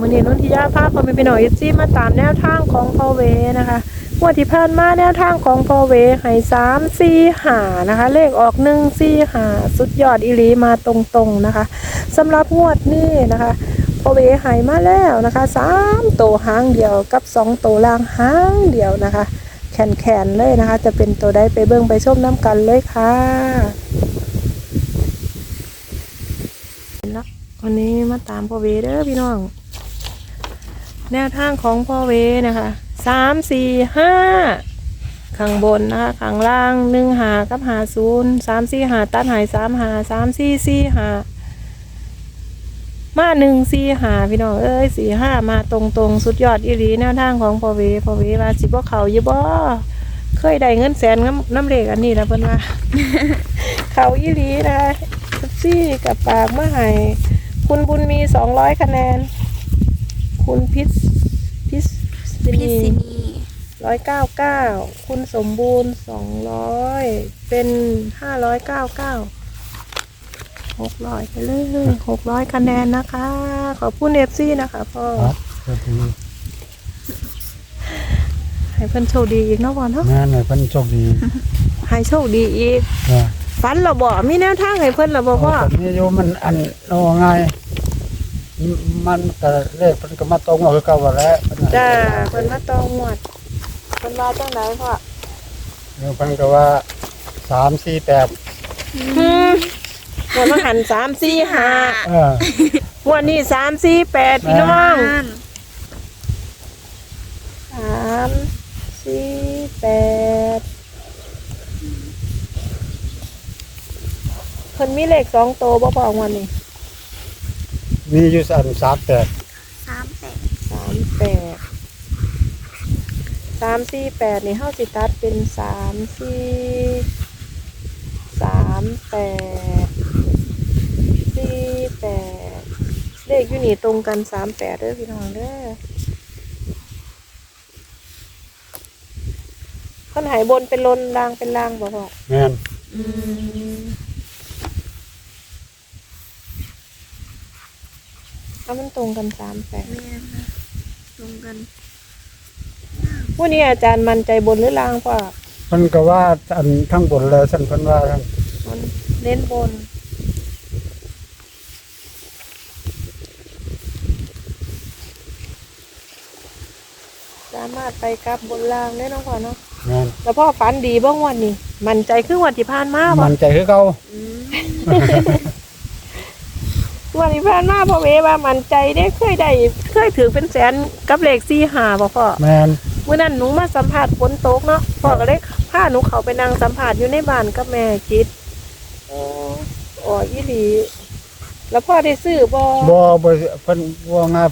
มือนี้นุ่นทิยาภาพพอมีพี่น้องยิซี่มาตามแนวทางของพอเวนะคะงวดที่ผ่านมาแนวทางของพอเวให้สามสี่หานะคะ เลขออกหนึ่งสี่หาสุดยอดอีหลีมาตรงๆนะคะสำหรับงวดนี้นะคะพอเวใหายมาแล้วนะคะสามตัวหางเดียวกับสองตัวล่างหางเดียวนะคะ แขนๆเลยนะคะ จะเป็นตัวใดไปเบิ่งไปชมน้ำกันเลยค่ะแล้ววันนี้มาตามพ่อเวเด้อพี่น้อง แนวทางของพ่อเวนะคะสามสี่ห้าข้างบนนะคะข้างล่างหนึ่งหากับหาศูนย์สามสี่หาตัดหายสามหาสามสี่สี่หามาหนึ่งสี่หาพี่น้องเอ้ยสี่ห้ามาตรงๆสุดยอดอีหลีแนวทางของพ่อเวพ่อเวว่าสิบ่เขายู่บ่เคยได้เงินแสนน้ำน้ำเหล็กอันนี้นะเพิ่นว่า เขาอีหลีนะคะซี่กับปากมาให้คุณบุญมีสองร้อยคะแนน คุณพิษพิษพิษณีร้อยเก้าเก้าคุณสมบูรณ์สองร้อยเป็นห้าร้อยเก้าเก้าหกร้อยไปเลยหกร้อยคะแนนนะคะ ขอบคุณเอฟซีนะคะพ่อครับก็คืองให้เพิ่นโชคดีอีกเนาะพ่อเนาะงานหน่อยเพิ่นโชคดีให้โชคดีอีกว่าฝันเราบ่มีแนวทางให้เพิ่นเราบ่พ่อแต่นี่โยมมันอันเอาง่าย มันก็เลขเพิ่นก็มาตรงเอาคือเก่าว่าแล้วเพิ่นน่ะจ้าเพิ่นมาตองหมวดเพิ่นว่าจังไดพ่อเดี๋ยวเพิ่นก็ว่าสามสี่แปดอืมวันมาหันสามสี่ห้าเออวันนี้สามสี่แปดพี่น้องนั่นสามสี่แปดเพิ่นมีเลขสองโตวบ่พอวันนี้ มีอยู่อันสามแปดสามแปดสามแปดสามสี่แปดนี่เฮาสิตัดเป็นสามสี่สามแปดสี่แปดเลขอยู่นี่ตรงกันสามแปดเด้อพี่น้องเด้อคนหายบนเป็นลนลางเป็นลางบ่พอแม่นอืม เอามันตรงกันสามแปดแม่นะตรงกันวันนี้อาจารย์มันใจบนหรือลางพ่อเพิ่นก็ว่าอันทั้งบนเลยสั่นเพิ่นว่าทั้งมันเน้นบน สามารถไปกลับบนล่างได้เน้องพ่อเนาะแม่นแล้วพ่อฝันดีบ้างวันนี้ มันใจคือวันที่ผ่านมาบ่มันใจคือเก่าอืม วันที่ผ่านมาพ่อเวว่ามันใจได้เคยได้เคยถือเป็นแสนกับเลขสี่หาบ่พ่อแม่นเมื่อนั้นหนูมาสัมผัสฝนตกเนาะพ่อก็เลยพาหนูเขาไปนั่งสัมผัสอยู่ในบ้านกับแม่จิตโอ้อ๋ออีหลีแล้วพ่อได้ซื้อบ่บ่บ่เพิ่นว่าง่าย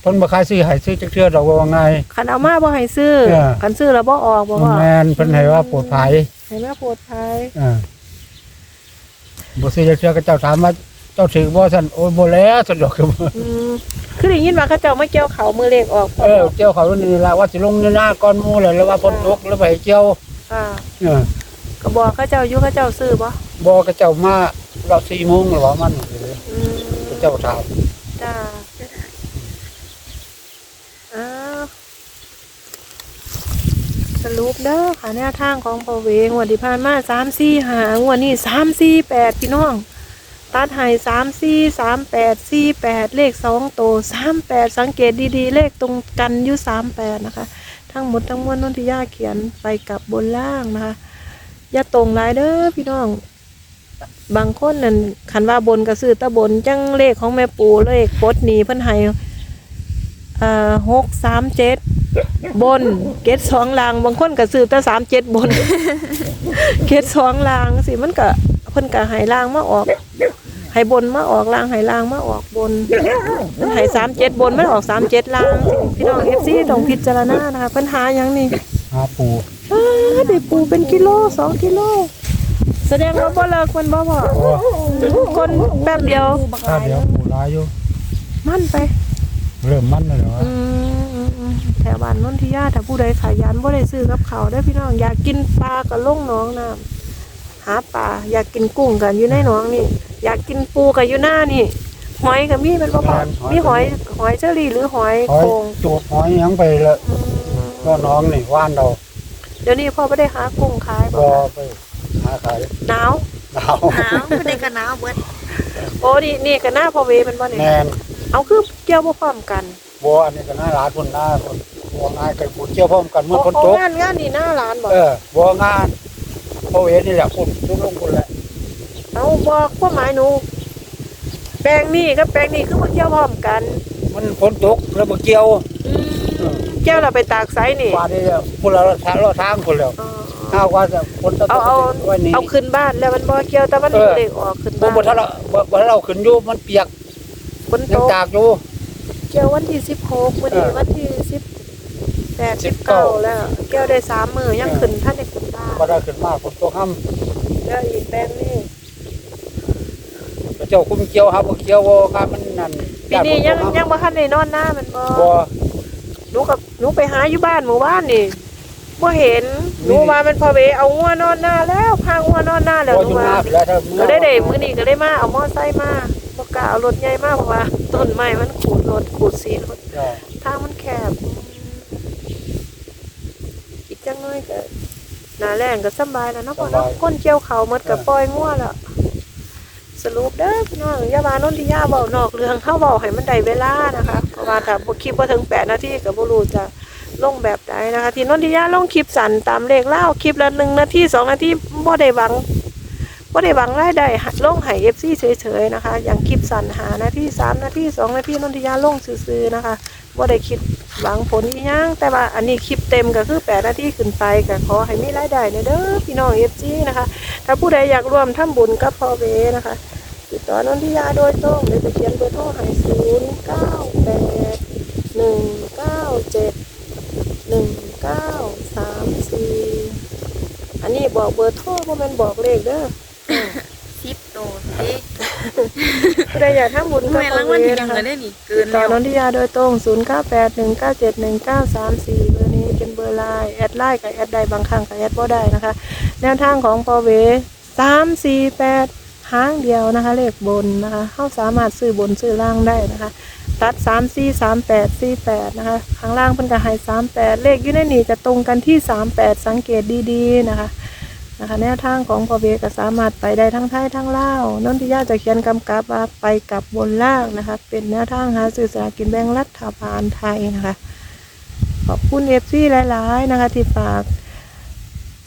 เพิ่นบ่ขายซื้อให้ซื้อจักเทื่อดอกว่าง่ายคันเอามาบ่ให้ซื้อเออคันซื้อแล้วบ่ออกบ่พ่อแม่นเพิ่นให้ว่าปลอดภัยให้แม่โปวดภัยอ่าบ่ซื้อจักเทื่อก็เจ้าถามว่า เจ้าถือบ่ซั่นโอ้ยบ่แล้วสะดอกก็บ่อืมคือได้ยินว่าเขาเจ้ามาเกี่ยวเขามือเลขออกพ่เออเจ้าเขารุ่นนี้ละว่าสิลงในหน้าก้อนหมูเลยแล้วว่าฝนตกแล้วไปเจ้าค่ะเออก็บอกเขาเจ้าอยู่เขาเจ้าซื้อบ่บอกกับเจ้ามาเราสี่โมงหรอมันอืมเจ้าถามจ้าอ้าวสรุปเด้อค่ะแนวทางของพ่อเวงวันที่ผ่านมา3 4 5งวดนี้3 4 8พี่น้อง ตัดให้สามสี่สามแปดสี่แปดเลขสองโตสามแปดสังเกตดีๆ เลขตรงกันอยู่สามแปดนะคะ ทั้งหมดทั้งมวลนนทิยาเขียนไปกับบนล่างนะคะ อย่าตรงหลายเด้อพี่น้อง บางคนนั่นขันว่าบนกระซื้อตะบนจังเลขของแม่ปูเลขปลดหนีเพิ่นให้อ่าหกสามเจ็ดบนเกตสองลาง บางคนกระซื้อแต่สามเจ็ดบน เกตสองลางสิมันก็เพิ่นก็ให้ลางมาออก ให้บนมาออกล่างให้ล่างมาออกบนมันให้สามเจ็ดบนมันออกสามเจ็ดล่างพี่น้องเอฟซีต้องพิจารณานะคะปัญหาหยังนี่หาปูอ้าได้ปูเป็นกิโลสองกิโลแสดงว่าบ่เลิกมันบ่พอโอ้คนแป๊บเดียวข้าเดียวปูร้ายอยู่มันไป เริ่มมันแล้วเหรออืมอืมอืมแถวบ้านนนทิยาถ้าผู้ใดขยันบ่ได้ซื้อกับเขาวได้อพี่น้องอยากกินปลาก็ลงหน้องน้ำ หาปลาอยากกินกุ้งกันอยู่ในหนองนี่ อยากกินปูกันอยู่หน้านี่หหอยก็มีมันบ่พอแม่นหอยมีหอยหอยเชอรี่หรือหอยหอยโขงจูบหอยหยังไปละอืมก็น้องนี่ว่านเราเดี๋ยวนี้พ่อไม่ได้หากุ้งขายบ่ก็คะไปหาขายหนาวหนาวหนาวไม่ได้กันหนาวเบิดโอ้นี่นี่ก็หน้าพ่อเวมันบ่นี่แมนเอาคือเกี่ยวบ่พร้อมกันบัวอันนี้ก็น่าร้านคนหน้าคนบัวงานกันปุ่นเชี่ยวพร้อมกันเมื่อคนโอ้ตกงานงานนี่หน้าร้านบ่เออบัวงาน พอเวนี่แหละคุณทุกลงคุณแหละเอาบ่ความหมายหนู แปลงนี่กับแปลงนี่คือบ่เกี่ยวพร้อมกันมันฝนตกแล้วมาเกี่ยวอืมเกี่ยวเราไปตากไสนี่ว่าได้คนละทางละทางคนแล้วอ๋อถ้าว่าจะฝนตกเอาเอาไว้นี่เอาขึ้นบ้านแล้วมันบ่เกี่ยวแต่มันเออ เด็กออกขึ้นบ่บ้านบ่ถ้าเราบ่บ่ถ้าเราขึ้นอยู่มันเปียกฝนตยังกตากอยู่ เกี่ยววันที่16มื้อนี้เออวันที่10 8 19 19 แล้วเกี่ยวได้สามมื้อยังขึ้นท่านได้ขึ้น บ้านบ่ได้ขึ้นมาฝนตกห้ำแล้วอีกแปลงนี่เจ้าคุมเกี่ยวครับบ่เกี่ยวบ่ครับมันนั่นปีนี้ยังยังบ่ทันได้นอนหน้ามันบ่บ่หนูกับหนูไปหาอยู่บ้านหมู่บ้านนี่บ่เห็นหนูนี่ว่ามันพอเวเอางัวนอนหน้าแล้วพางัวนอนหน้าแล้วบ่หอนูยู่หว่าน้าไปแล้วถ้าก็ได้เด็มื้อนี้ก็ได้มาเอามอไซค์มาบ่กล้าเอารถใหญ่มาเพราะว่าต้นไม้มันขูดรถขูดสีรถจ้ะทางมันแคบอีกจังน้อยก็ห น้าแรงก็สำบายแล้วเนาะพ่อเนาะคนเกี่ยวเขาวหมดก็ปล่อยงัวแล้วสรุปเด้อพี่น้องอย่าว่านนทิยาเว้านอกเรื่องเฮาเว้าให้มันได้เวลานะคะเพราะว่าถ้าบ่คลิปบ่ถึง8นาทีก็บ่รู้จะลงแบบใดนะคะ ที่นนทิยาลงคลิปสั้นตามเลขเล่าคลิปละหนึ่งนาทีสองนาทีบ่ได้หวัง บ่ได้หวังรายได้ลงให้เอฟซีเฉยๆนะคะ อย่างคลิปสั้นหานาทีสามนาทีสองนาทีนนทิยาลงซื่อๆนะคะบ่ได้คิดหวังผลอีหยังแต่ว่าอันนี้คลิปเต็มก็คือแปดนาทีขึ้นไปก็ขอให้มีรายได้เนเด้อพี่น้องเอฟซีนะคะ ถ้าผู้ใดอยากร่วมทำบุญกับพ่อเวนะคะ ติดต่อนนทิยาโดยตรงเดี๋ยจะเขียนเบอร์โทรให้ศูนย์เก้าแปดหนึ่งเก้าเจ็ดหนึ่งเก้าสามสี่อันนี้บอกเบอร์โทรเพราะมันบอกเลขเด้อ ซิปโตเด็กใครอยากทำบุญกับแม่พ่ราองวัลเวที่นะยังคะก็ได้นี่เกิตินดต่อแล้วนนทิยาโดยตรง 0 9 8 1 9 7 1 9 3 4 เบอร์นี้เป็นเบอร์ไลน์แอดไลน์กับแอดใดบางครั้งกับแอดบ่ได้นะคะ แนวทางของพอเวสามสี่แปดห้างเดียวนะคะ เลขบนนะคะเขาสามารถซื้อบนซื้อล่างได้นะคะ ตัดสามสี่สามแปดสี่แปดนะคะ ข้างล่างเป็นกระหายสามแปดเลขอยูในนี่จะตรงกันที่สามแปดสังเกตดีๆนะคะ นะคะแนวทางของพอเวก็สามารถไปได้ทั้งไทยทั้งลาวนนทิยาจะเขียนกำกับว่าไปกับบนล่างนะคะ เป็นแนวทางหาสื่อสลารกินแบ่งรัฐบาลไทยนะคะ ขอบคุณเอฟซีหลาย ๆ นะคะ ที่ฝาก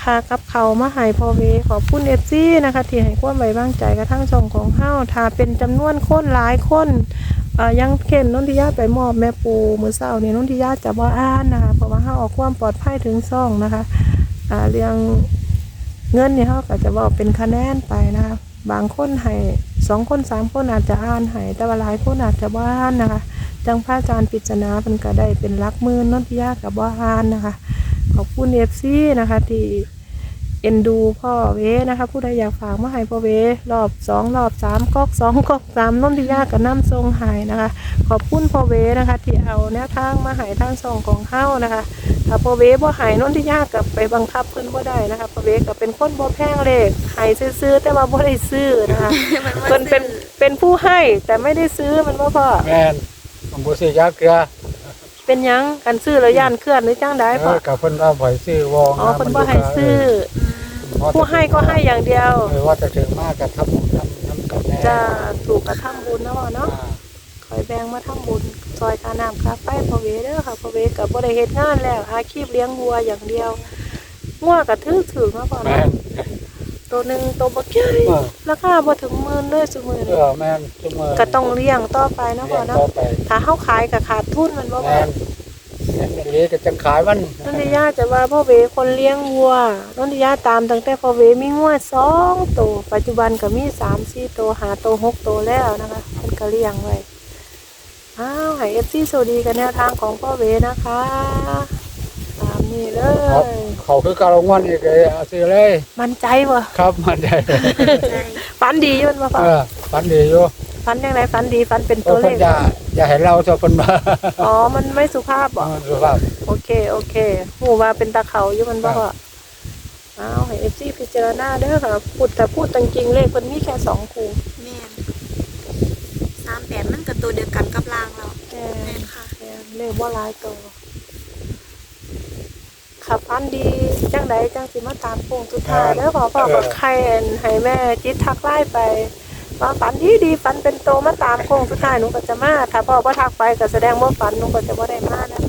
คากับเขามาให้พอเวขอบคุณเอฟซีนะคะ ที่ให้ความไว้วางใจกระทั่งช่องของเฮาถ้าเป็นจำนวนคนหลายคนยังเข็นนนทิยาไปมอบแม่ปูมือเศร้าเนี่ยนนทิยาจะบ่อ่านนะคะเพราะว่าเฮาออกความปลอดภัยถึงซ่องนะคะเรื่อง เงินเนี่ยเขาก็จะบอกเป็นคะแนนไปนะคะบางคนให้สองคนสามคนอาจจะอ่านให้แต่ว่าหลายคนอาจจะบ่อ่านนะคะ จังพระอาจารย์ปริจนาเป็นก็ได้เป็นรักมือนนทิยากับว่าอ่านนะคะ ขอบคุณเอฟซีนะคะที่ เอ็นดูพ่อเวนะคะ ผู้ใดอยากฝากมาให้พ่อเวรอบสองรอบสามก๊อกสองก๊อกสามนนทิยากับน้ำทรงใหายนะคะ ขอบคุณพ่อเวนะคะ ที่เอาแนวทางมาใหายทางส่องของเฮ้านะคะ ถ้าพ่อเวบ่ใหายนนทิยากับไปบังคับเพิ่นบ่ได้นะคะพ่อเวก็เป็นคนบ่แพงเลขใหายซื้อๆแต่ว่าบ่ได้ซื้อนะคะเพิ่นเป็นเป็นผู้ให้แต่ไม่ได้ซื้อมันว่าพ่อแม่นผมบ่ซื้อยาเกลือเป็นหยังกันซื้อแล้วย่านเคลื่อนหรือจ้างได้เอพ่ออกับเพิ่นว่าบ่ให้ซื้อวองอ๋อคนบ่ให้ซื้อ ผู้ให้ก็ให้อย่างเดียวเออว่าจะถึงมากก็ทำทำทำกับแม่จะถูกกระทำบุญนะพ่อเนาะอ่าคอยแบ่งมาทำบุญซอยค่าน้ำค่าไฟพ่อเวเด้อค่ะพ่อเวกับบ่ได้เฮ็ดงานแล้ว อาชีพเลี้ยงวัวอย่างเดียวงัวก็ถือถือมาพ่อแม่เนาะนตัวหนึงตัวบ่ใหญ่เออราคาบ่ถึงหมื่นเลยซุมื้อเอนี้อแม่นซุมื้อก็ต้องเลี้ยงต่อไปนะพ่อเรียนเนาะต่อไปถ้าเฮาขายก็ขาดทุนมันบ่พ่อแม่นเห็น อย่างนี้ก็จังขายมันนนทิยาจะว่าพ่อเวคนเลี้ยงวัวนนทิยาตามตั้งแต่พ่อเวมีงัวสองตัวปัจจุบันก็มีสามสี่ตัวหาตัวหกตัวแล้วนะคะเพิ่นก็เลี้ยงไว้อ้าวให้เอฟซีโซดีกันแนวทางของพ่อเวนะคะ ตามนี้เลครับยเขาคือการลงวันอีกเลยเอาซื้อเลย มันใจบ่ครับมันใจฝันดีอยู่มันบ่พ่อเออฝันดีอยู่ฝันยังไงฝันดีฝันเป็นเพตัวราะเลเพิ่นขอย่า อย่าให้เราเจ้าเพิ่นมาอ๋อ มันไม่สุภาพบ่สุภาพ โอเค โอเคหูว่าเป็นตาเขาอยู่มันบ่ครับพ่ออ้าวให้เอฟซีพิจารณาเด้อค่ะพูดแต่พูดจริงๆเลขมันมีแค่สองคู่แม่นสามแปดมันกับตัวเดียวกันกับรางเราแม่แม่นค่ะแม่เลขบ่หลายตัวขับฟันดีจังใดจังสิมาตามโค้งสุดท้ายแล้วขอบอกกับใครอันให้แม่จิตทักไล่ไป มาฝันดีดีฝันเป็นโตมาตามโค้งสุดท้ายหนูก็จะมาถ้าพ่อพ่อทักไปก็แสดงว่าฝันหนูก็จะบ่ได้มานะ